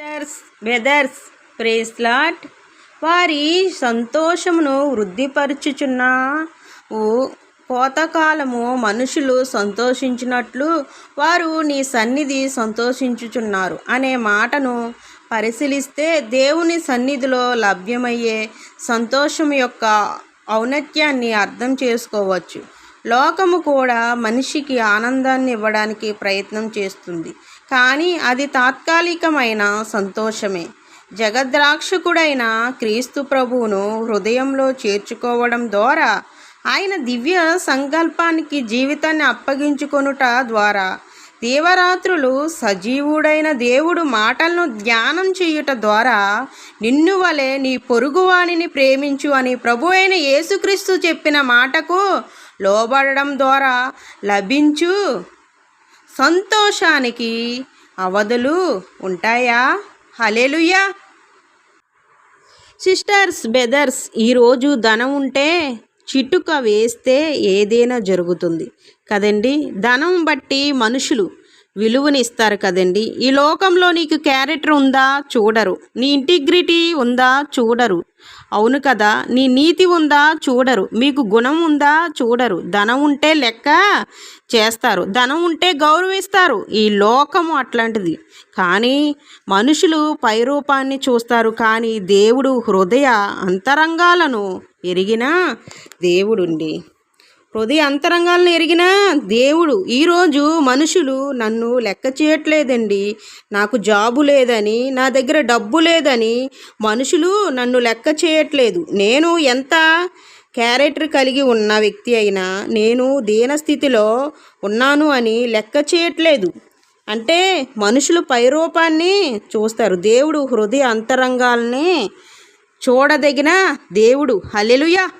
Weathers brothers ప్రేస్లాట్ వారి సంతోషమును వృద్ధిపరచుచున్న. ఊ- కోతకాలము మనుషులు సంతోషించినట్లు వారు నీ సన్నిధి సంతోషించుచున్నారు అనే మాటను పరిశీలిస్తే దేవుని సన్నిధిలో లభ్యమయ్యే సంతోషం యొక్క ఔన్నత్యాన్ని అర్థం చేసుకోవచ్చు. లోకము కూడా మనిషికి ఆనందాన్ని ఇవ్వడానికి ప్రయత్నం చేస్తుంది. కానీ అది తాత్కాలికమైన సంతోషమే. జగద్రాక్షకుడైన క్రీస్తు ప్రభువును హృదయంలో చేర్చుకోవడం ద్వారా ఆయన దివ్య సంకల్పానికి జీవితాన్ని అప్పగించుకొనుట ద్వారా దేవరాత్రులు సజీవుడైన దేవుడు మాటలను ధ్యానం చేయుట ద్వారా నిన్ను వలె నీ పొరుగువాణిని ప్రేమించు అని ప్రభు అయిన యేసుక్రీస్తు చెప్పిన మాటకు లోబడడం ద్వారా లభించు. సంతోషానికి అవధులు ఉంటాయా? హలేలుయా సిస్టర్స్ బెదర్స్ ఈరోజు ధనం ఉంటే చిటుక వేస్తే ఏదైనా జరుగుతుంది. కదండి? ధనం బట్టి మనుషులు విలువనిస్తారు కదండి. ఈ లోకంలో నీకు క్యారెక్టర్ ఉందా? చూడరు. నీ ఇంటిగ్రిటీ ఉందా? చూడరు. అవును కదా నీ నీతి ఉందా? చూడరు. మీకు గుణం ఉందా? చూడరు. ధనం ఉంటే లెక్క చేస్తారు. ధనం ఉంటే గౌరవిస్తారు. ఈ లోకము అట్లాంటిది. కానీ మనుషులు పైరూపాన్ని చూస్తారు. కానీ దేవుడు హృదయ అంతరంగాలను ఎరిగిన దేవుడుండి. హృదయ అంతరంగాలను ఎరిగిన దేవుడు. ఈరోజు మనుషులు నన్ను లెక్క చేయట్లేదండి. నాకు జాబు లేదని నా దగ్గర డబ్బు లేదని మనుషులు నన్ను లెక్క చేయట్లేదు. నేను ఎంత క్యారెక్టర్ కలిగి ఉన్న వ్యక్తి అయినా నేను దీనస్థితిలో ఉన్నాను అని లెక్క చేయట్లేదు. అంటే మనుషులు పైరూపాన్ని చూస్తారు. దేవుడు హృదయ అంతరంగాల్ని చూడదగిన దేవుడు. హలెలుయా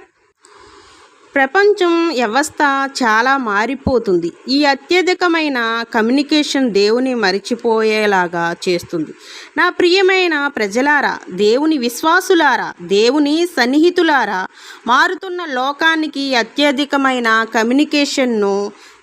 ప్రపంచం వ్యవస్థ చాలా మారిపోతుంది. ఈ అత్యధికమైన కమ్యూనికేషన్ దేవుని మరిచిపోయేలాగా చేస్తుంది. నా ప్రియమైన ప్రజలారా దేవుని విశ్వాసులారా దేవుని సన్నిహితులారా మారుతున్న లోకానికి అత్యధికమైన కమ్యూనికేషన్ను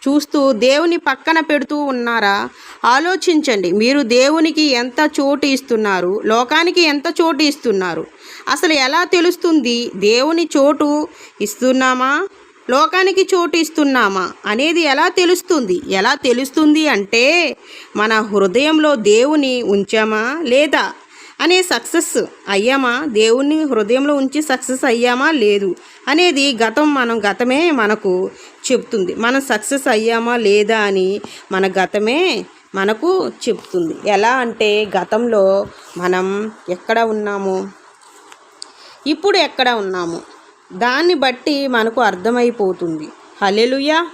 చూస్తూ దేవుని పక్కన పెడుతూ ఉన్నారా? ఆలోచించండి. మీరు దేవునికి ఎంత చోటు ఇస్తున్నారు? లోకానికి ఎంత చోటు ఇస్తున్నారు? అసలు ఎలా తెలుస్తుంది? దేవుని చోటు ఇస్తున్నామా? లోకానికి చోటు ఇస్తున్నామా? అనేది ఎలా తెలుస్తుంది? ఎలా తెలుస్తుంది అంటే మన హృదయంలో దేవుని ఉంచామా? లేదా అనే సక్సెస్ అయ్యామా? దేవుణ్ణి హృదయంలో ఉంచి సక్సెస్ అయ్యామా? లేదు. అనేది గతం మనం గతమే మనకు చెప్తుంది. మనం సక్సెస్ అయ్యామా? లేదా అని మన గతమే మనకు చెప్తుంది. ఎలా అంటే గతంలో మనం ఎక్కడ ఉన్నాము? ఇప్పుడు ఎక్కడ ఉన్నాము? దాన్ని బట్టి మనకు అర్థమైపోతుంది. హలెలుయా